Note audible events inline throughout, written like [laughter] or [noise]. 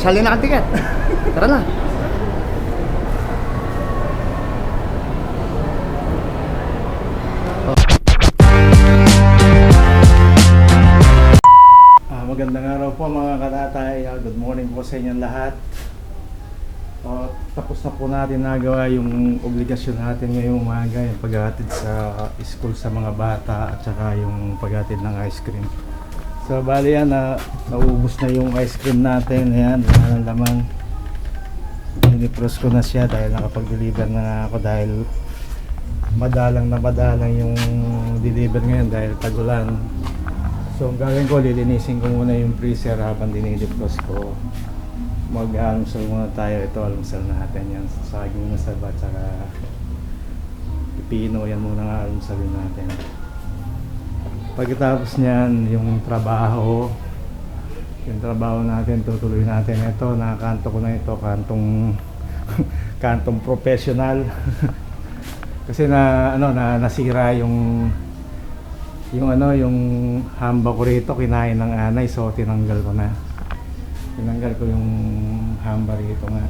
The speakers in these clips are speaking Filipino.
O, sali na ang ticket. Tara na. Ah, magandang araw po mga katatay. Ah, Good morning po sa inyong lahat. Ah, tapos na po natin nagawa yung obligasyon natin ngayong umaga, yung paghatid sa school sa mga bata at saka yung paghatid ng ice cream. So bali yan, na naubos na yung ice cream natin. Ayan, wala ng laman. Dinipros ko na siya dahil nakapag-deliver na ako dahil madalang na madalang yung deliver ngayon dahil tagulan. So ang gagawin ko, lilinisin ko muna yung freezer habang dinidepros ko. Mag-almusal muna tayo. Ito, almusal natin yan. Saging na saba, tsaka pipino. Yan muna ang almusalin natin. Pagkatapos niyan, yung trabaho. Yung trabaho natin, tutuloy natin. Ito, nakakanto ko na ito. Kantong, [laughs] kantong professional. [laughs] Kasi na, ano, na, nasira yung yung ano, yung hamba ko rito kinain ng anay so tinanggal ko na. Tinanggal ko yung hamba rito nga.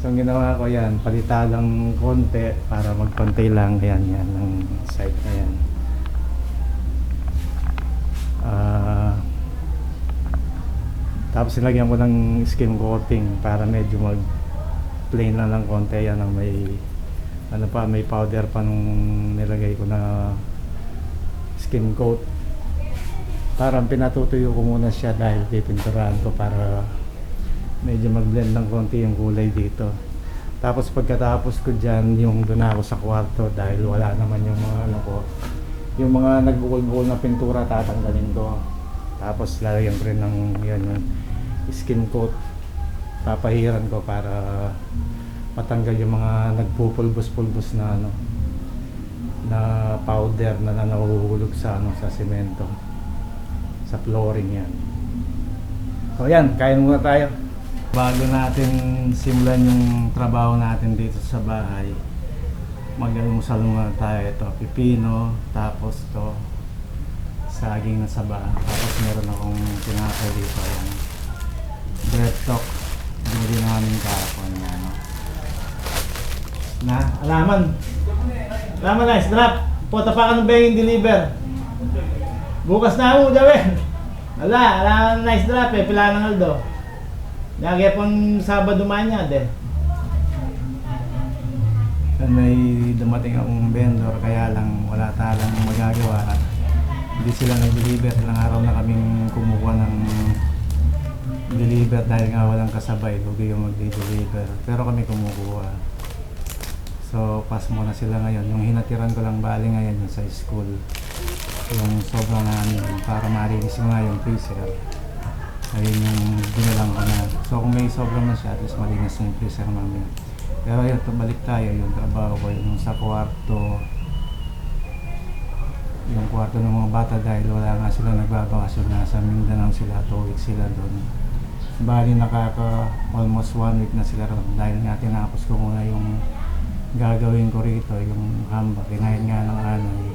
So ang ginawa ko yan, palitalang konti para magpantay lang yan yan ng side na yan. Tapos nilagyan ko ng skin coating para medyo mag plain lang ng konti. Yan ang may ano pa may powder pa nung nilagay ko na skin coat. Parang pinatutuyo ko muna siya dahil pipinturahan ko para medyo mag-blend ng konti yung kulay dito. Tapos pagkatapos ko dyan yung doon ako sa kwarto dahil wala naman yung mga ano ko. Yung mga nagbukol-bukol na pintura tatanggalin ko. Tapos lalagyan ko rin ng yun, yung skin coat papahiran ko para matanggal yung mga nagpupulbos-pulbos na ano na powder na nahuhulog sa ano sa semento sa flooring yan. So yan kain muna tayo. Bago natin simulan yung trabaho natin dito sa bahay mag-almusal muna tayo. Ito pipino tapos to saging na saba. Tapos meron akong tinapay dito yan bread talk binili namin kahapon yan no? na alaman Tama guys, drop. Puta pa ka ng banging deliver. Bukas na ako, Jawen. Wala, nang nice drop eh. Pila ng Aldo. Lagi pang Sabado manya, de. May dumating akong vendor, kaya lang wala talang magagawa. Hindi sila nag-deliver. Ilang araw na kaming kumukuha ng deliver dahil nga walang kasabay. Lugi yung mag-deliver. Pero kami kumukuha. So, pass muna sila ngayon. Yung hinatiran ko lang bali ngayon sa school. Yung sobrang namin para marinis mo nga yung freezer. Ayun yung binalang ko na. So, kung may sobrang na siya, at least malinis na yung freezer namin. Pero yun, balik tayo. Yung trabaho ko, yung sa kwarto. Yung kwarto ng mga bata dahil wala nga sila nagbabakasyon. Nasa Mindanao sila, 2 weeks sila doon. Bali nakaka almost one week na sila ron. Dahil nga tinapos ko muna yung gagawin ko rito yung hamba kinain nga ng anay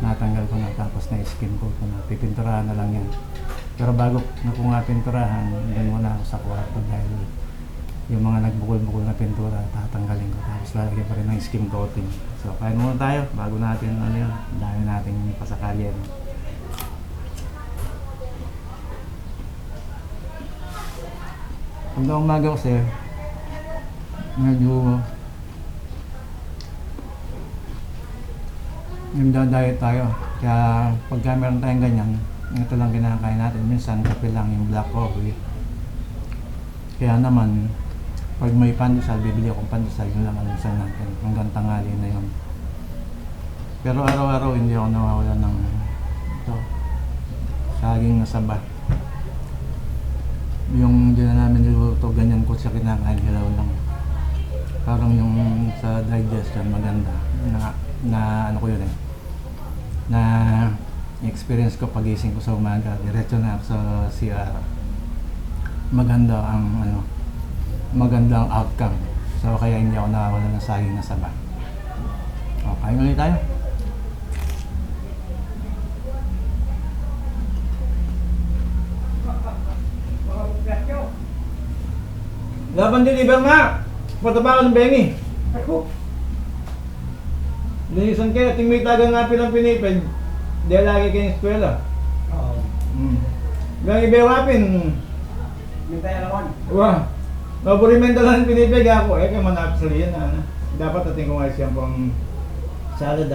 natanggal ko na tapos na skin ko ko na. Pipinturahan na lang yan. Pero bago na ko nga pinturahan doon muna ako sa kwarto dahil yung mga nagbukol-bukol na pintura tatanggalin ko. Tapos lalagyan pa rin ng skin coating. So kain muna tayo bago natin ano yun dami nating pasakali Hanggang umaga kasi medyo nagda-diet tayo. Kaya pagka meron tayong ganyan, ito lang kinakain natin. Minsan kape lang yung black coffee. Kaya naman, pag may pandesal, bibili akong pandesal, yun lang almusal natin. Hanggang tanghali na yun. Pero araw-araw hindi ako nawawala ng ito, saging na saba. Yung na namin niluto, ganyan ko siya kinakain, hilaw lang. Parang yung sa digestion maganda. Na, na ano ko yun eh. Na experience ko pagising ko sa umaga, diretso na sa CR. Maganda ang ano, maganda ang outcome. So kaya hindi ako nakawala ng saging na saba. Okay, ulit tayo. Laban deliver na! Pataba ka ng bengi. Ako. Linisan kayo, ting may tagang nga pilang pinipid. Dahil lagi kayong eskwela. Oo. Hmm. Gang ibewapin. Yung tayo naman. Wah. Naburimento lang pinipig ako. Eh, kaya manapis sa liyan ano. Dapat ating kung ayos yan pang salad.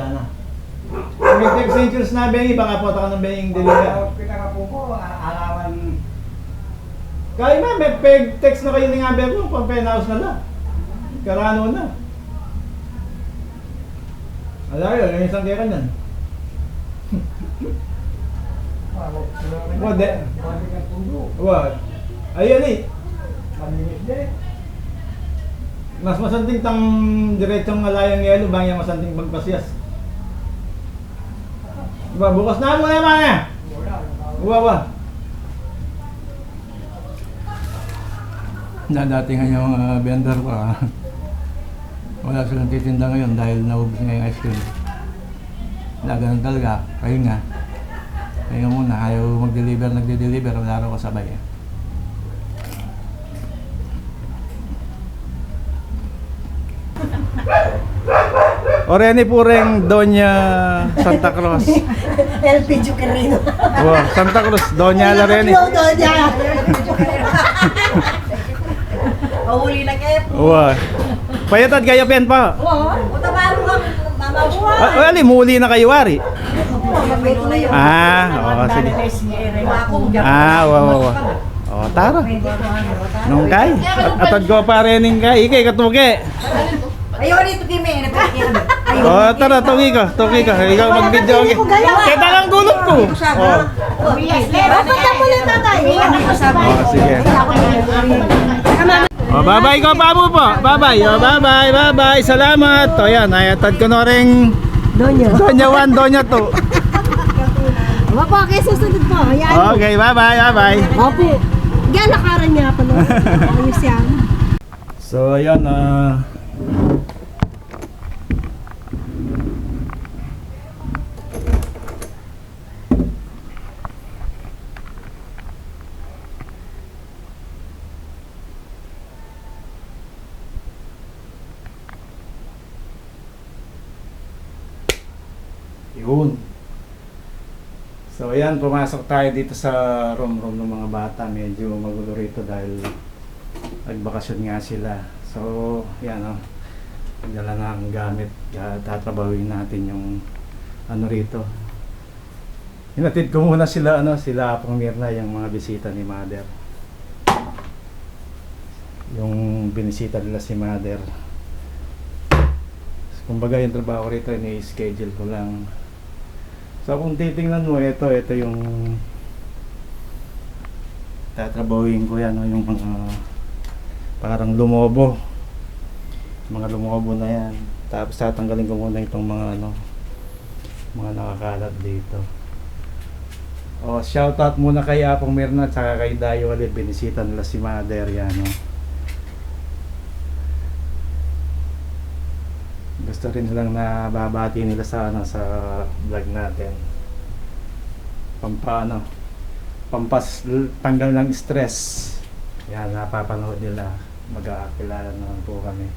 Kung may text centuries na bengi, baka po ka ng benging deliver. Pinakapo ko, alaman. Kaya ma, may peg text na kayo ni nga ko, pang penthouse na lang. Karano na. Alayo, yung isang kaya kanyan. What the? What? Ayan eh. Mas masanting tang diretsong alayang yelo, bang yung masanting magpasyas. Diba, bukas na mo na mga nga. Uwa Na dati nga yung uh, vendor ko, ah, wala silang titinda ngayon dahil naubos nga yung ice cream. Wala ganun talaga, kayo nga. Kayo muna, ayaw mag-deliver, nagde-deliver, wala raw kasabay. Eh. [laughs] Oreni pureng Doña Santa Cruz. LP [laughs] Jukerino. Wow, Santa Cruz, Doña Loreni. Doña. [laughs] Mahuli na kayo. Wow. Payatad kayo pen pa. Oo. Utabaro ka. Mama buhay. Ah, wali, muli na kayo wari. Ah, oo, sige. Ah, wow, wow, wow. Oh, tara. Nung kay. At atad ko pa rening kay. Ikay katuke. Ayaw rito kimi. Oh, tara, tugi ka. Tugi ka. Ikaw mag-video. Okay. Kita lang gulot ko. Oh. Papunta mo lang tatay. Oh, sige. Oh, bye-bye ko pa po. Bye-bye. Oh, bye-bye. Bye-bye. Salamat. O yan, ayatad ko na rin Doña. Donya 1, Donya 2. Opo, kayo susunod po. Ayan. Okay, bye-bye. Bye-bye. Opo. Yan, nakaran niya pa. no? [laughs] Ayos yan. So, ayan, ah... Yun. So ayan, pumasok tayo dito sa room-room ng mga bata. Medyo magulo rito dahil nagbakasyon nga sila. So, yan o. Dala na ang gamit. Tatrabawin natin yung ano rito. Hinatid ko muna sila, ano, sila Apong Mirna, yung mga bisita ni Mother. Yung binisita nila si Mother. Kumbaga yung trabaho rito, ini-schedule ko lang. So kung titingnan mo, ito, ito yung tatrabawin ko yan, no, yung mga parang lumobo. Mga lumobo na yan. Tapos tatanggalin ko muna itong mga ano, mga nakakalat dito. Oh, shoutout muna kay Apong Mirna at saka kay Dayo ulit. Binisita nila si Mother yan, no. Gusto rin nilang nababati nila sa ano sa vlog natin. Pampaano, pampas tanggal ng stress. Yan, napapanood nila. Mag-aakilala naman po kami.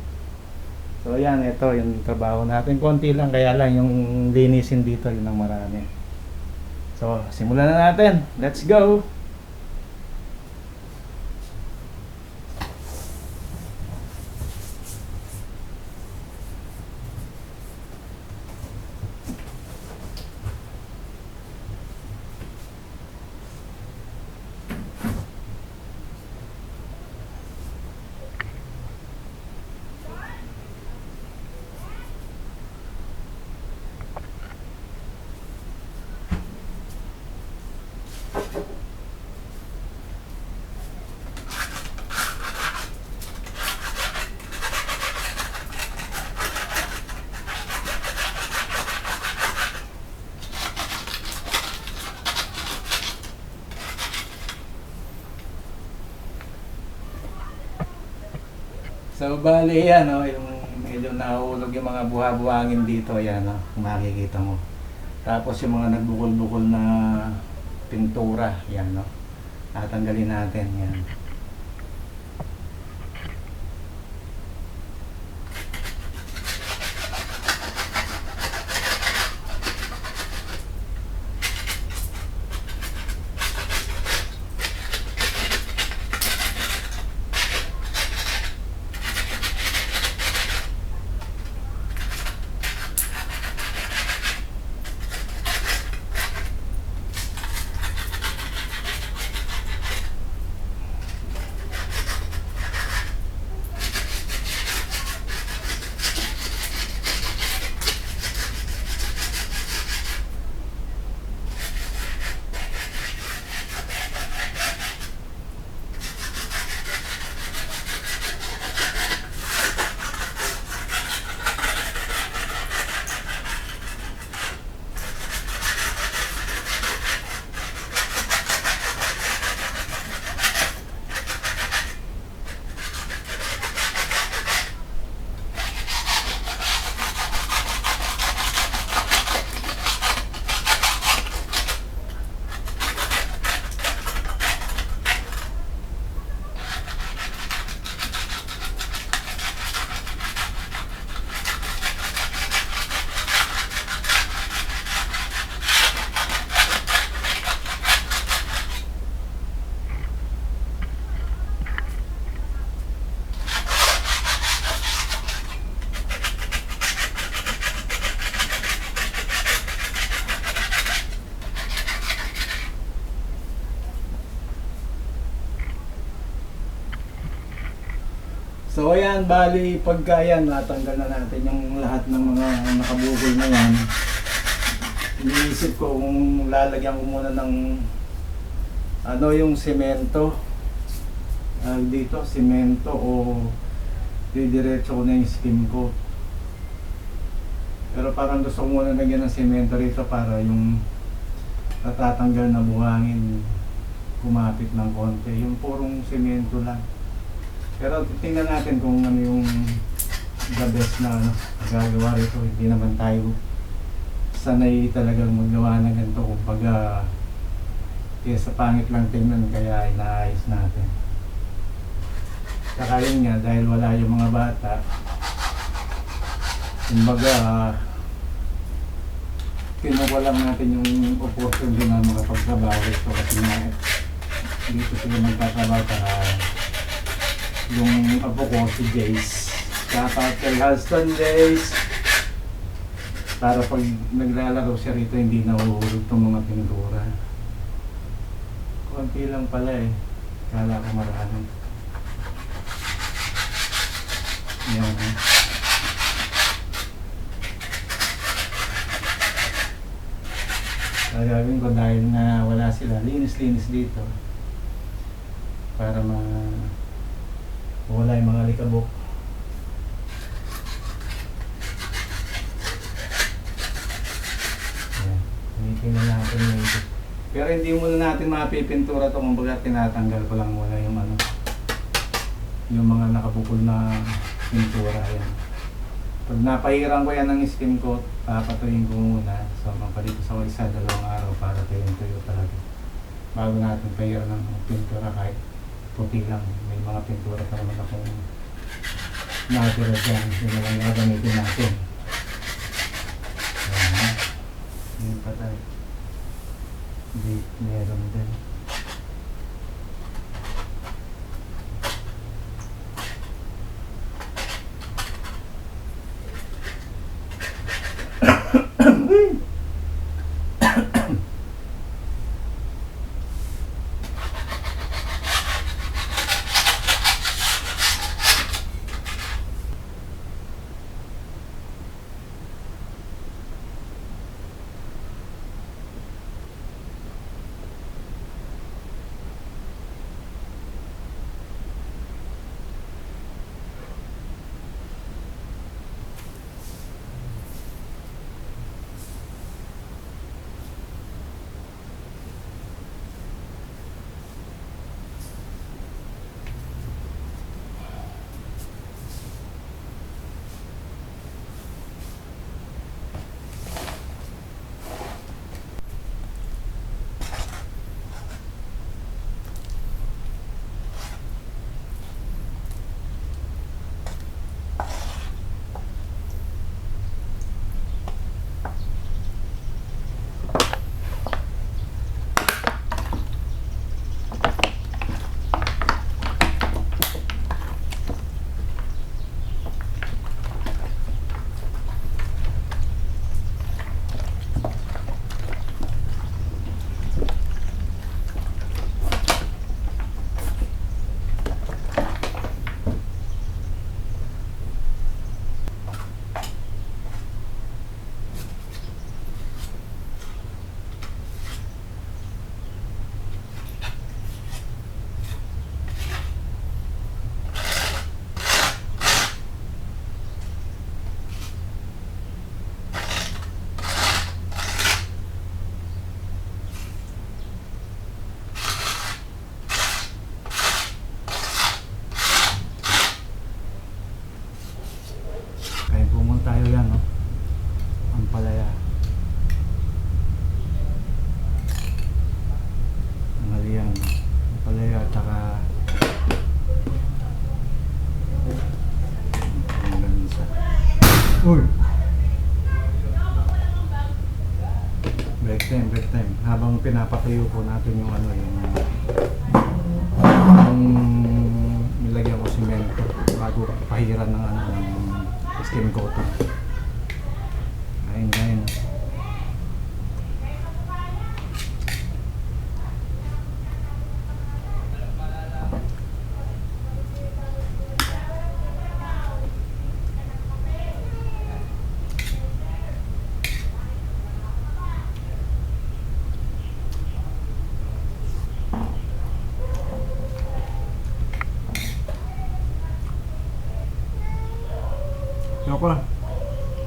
So yan, ito yung trabaho natin. Konti lang, kaya lang yung linisin dito yun ang marami. So, simulan na natin. Let's go! So, bali yan, no, yung medyo nahulog yung mga buha-buhangin dito, yan, no, kung makikita mo. Tapos yung mga nagbukol-bukol na pintura, yan, no. Tatanggalin natin, yan. So ayan, bali pagka yan, natanggal na natin yung lahat ng mga nakabukol na yan. Iniisip ko kung lalagyan ko muna ng ano yung semento. Ah, dito, semento o didiretso ko na yung skim coat. Pero parang gusto ko muna lagyan ng semento rito para yung natatanggal na buhangin kumapit ng konti. Yung purong semento lang. Pero tingnan natin kung ano yung the best na ano, gagawa rito. Hindi naman tayo sanay talagang magawa ng ganito. Kumbaga, kaya sa pangit lang tingnan kaya inaayos natin. Saka yun nga, dahil wala yung mga bata, kumbaga, kinuha lang natin yung opportunity na makapagtrabaho ito kasi nga, dito sila magtatrabaho para yung apo ko si Jace. Dapat kay Halston Jace. Para pag naglalaro siya rito, hindi nahuhulog itong mga pintura. Konti lang pala eh. Kala ko marami. Yan. Gagawin ko dahil na wala sila, linis-linis dito. Para ma wala yung mga likabok. Tinitingnan natin yung. Pero hindi muna natin mapipintura ito. Kumbaga tinatanggal ko lang muna yung ano yung mga nakabukol na pintura. Ayan. Pag napahiran ko yan ng skin coat, papatuyin ko muna. So mapalit ko sa isa, dalawang araw para tuyo-tuyo talaga. Bago natin pahiran ng pintura kahit puti lang. May mga pintura pa naman akong natira dyan. Yun lang gagamitin natin. Ayan. Yun pa tayo. Hindi, meron din. Natin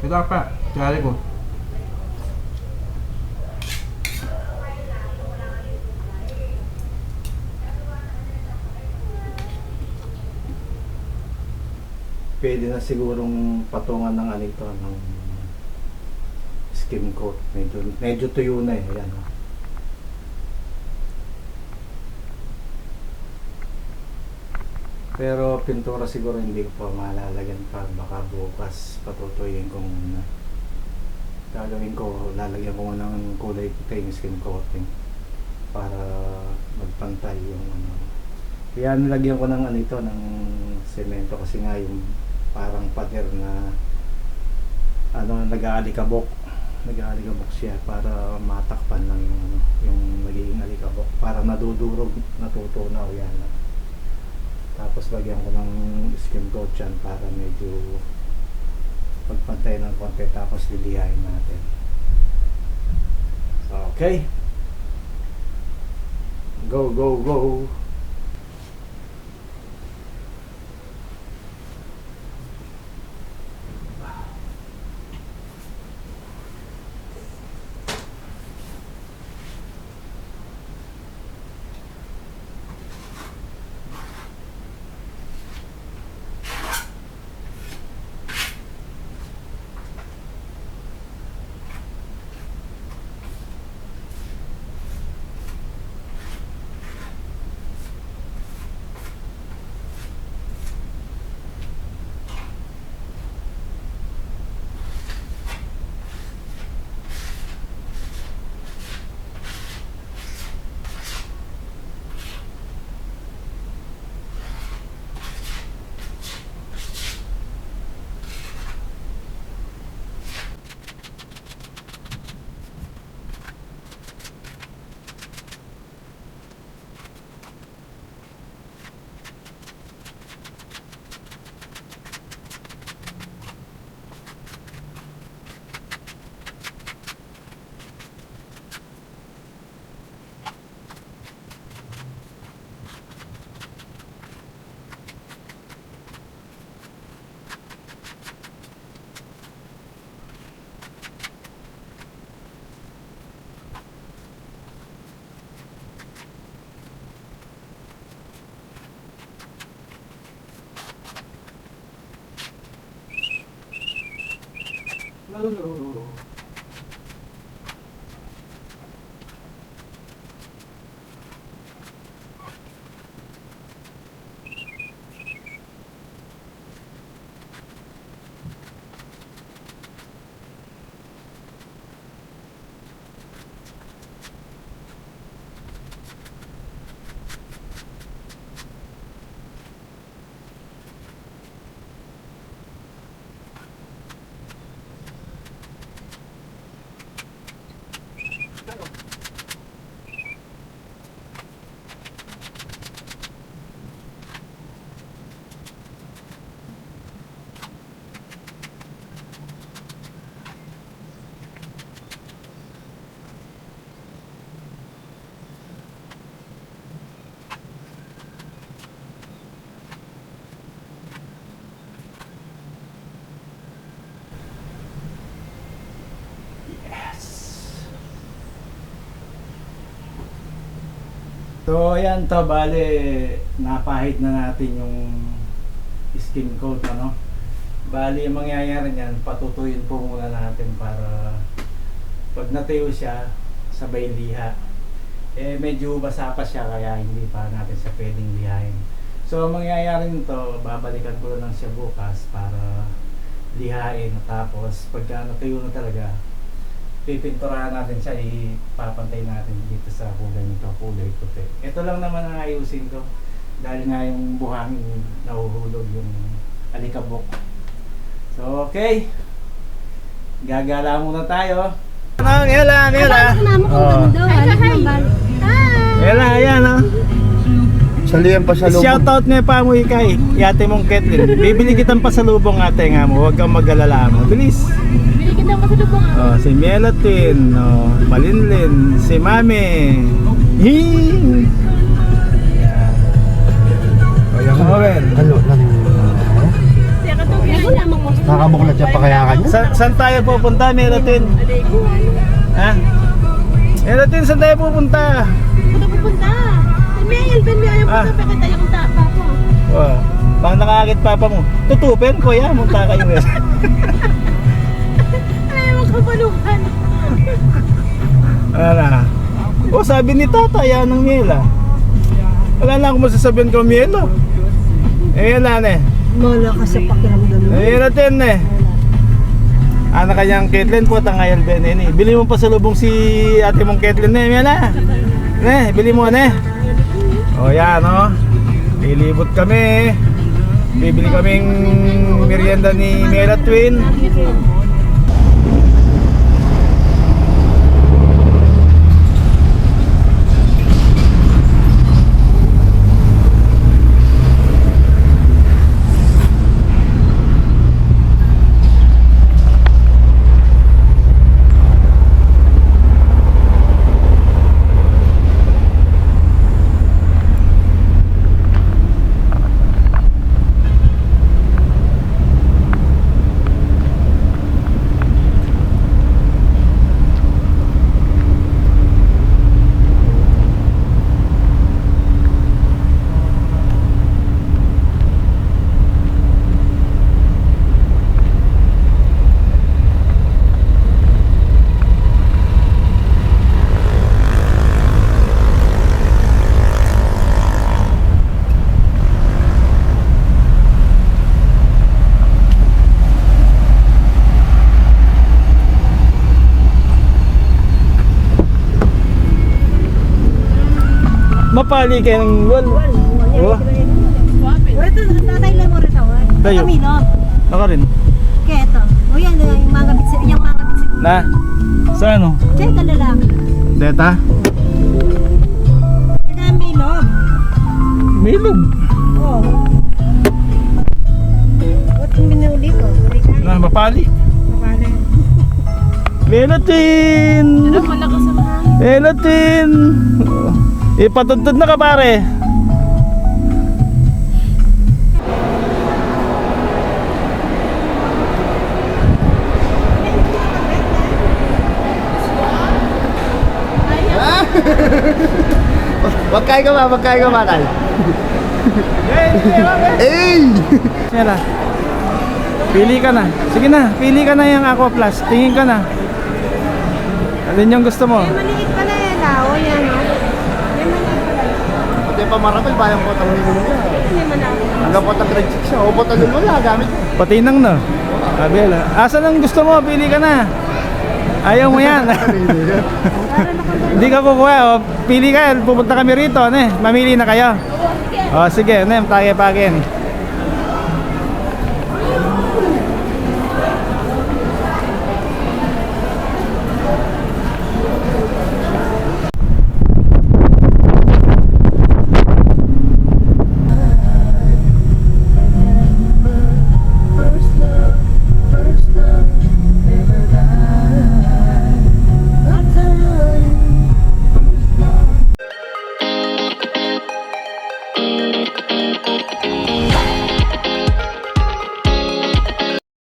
Kita pa. Cari ko. Pwede na sigurong patungan ng ano ito, ng skim coat. Medyo, medyo tuyo na eh. Ayan. Pero pintura siguro hindi ko pa malalagyan pa. Baka bukas patutuyin ko muna. Gagawin ko, lalagyan ko ng kulay puti yung skin coating para magpantay yung ano. Kaya nilagyan ko ng ano ito, ng semento kasi nga yung parang pader na ano, nag-aalikabok. Nag-aalikabok siya para matakpan lang yung ano, yung nagiging alikabok. Para nadudurog, natutunaw yan. Tapos lagyan ko ng skin coat yan para medyo pagpantay ng konti tapos lilihain natin. Okay. Go, go, go. Oh. So ayan to, bale napahid na natin yung skin coat ano. Bale yung mangyayari niyan, patutuyin po muna natin para pag natuyo siya, sabay liha. Eh medyo basa pa siya kaya hindi pa natin siya pwedeng lihain. So ang mangyayari nito, babalikan ko lang siya bukas para lihain. Tapos pagka natuyo na talaga, pipinturahan natin siya, ipapantay natin dito sa kulay nito, kulay puti. Ito lang naman ang ayusin ko. Dahil nga yung buhangin nahuhulog yung alikabok. So, okay. Gagala muna tayo. Ano. Kasama ko Oh. ayan oh. Salihan pa sa loob. Shoutout nga pa mo ikay, yate mong Ketlin. Bibili kitang pasalubong ate nga mo, huwag kang mag-alala mo. Bilis. Bili kita mo sa lubong Oh, si Melatin, oh, Malinlin, si Mami. Hing! Kaya mo rin. Ano lang. Ako naman ko. Nakabuklat siya pa kaya kanya? Sa, saan tayo pupunta, Melatin? Ha? Melatin, saan tayo pupunta? Pupunta pupunta. May Elvin, may ayaw Ah. pupunta pa kita yung tapa ko. Oh, bang nakakit papa mo. Tutupin, kuya, munta kayo [laughs] kapaluhan. Wala na. O sabi ni tata, yan ng Miela. Wala na akong masasabihan ko Miela. Eh, wala na eh. Mala ka sa pakiramdam mo. Eh, natin eh. Ano kanyang Caitlyn po, tangayal din eh. Bili mo pa sa lubong si ate mong Caitlyn eh, Miela. Ne, bili mo ne. O yan o. Lilibot kami. Bibili kaming merienda ni Mela Twin. Mapali kayo ng wal. Oh, Ito, tatay lang mo rin tawag. Tayo. Kami, no? naka rin. Kaya ito. O yan, yung mga bitsi, yung mga bitsi. Na, sa ano? Kaya ito lalaki. Deta? Ito ang bilog. Milog. Oo. Ba't yung binuli ko? Ka. Na, mapali. Kapala. Melatin! malakas sa Ipatuntun na ka pare. Magkain ka ba? Magkain ka ba, tay? Eh! Sila. Pili ka na. Sige na, pili ka na yung Aqua Plus. Tingin ka na. Alin yung gusto mo? Ay, maliit Pati pa marapal, bayang po tawin mo niya. Hindi man ako. Hanggang po tang grade 6 siya. O po tawin mo na, gamit mo. Patinang na. Abela. Asan ang gusto mo? Pili ka na. Ayaw mo yan. [laughs] Hindi ka kukuha. O, pili ka. Pupunta kami rito. Ne? Mamili na kayo. O, sige. Ne, tage pagin.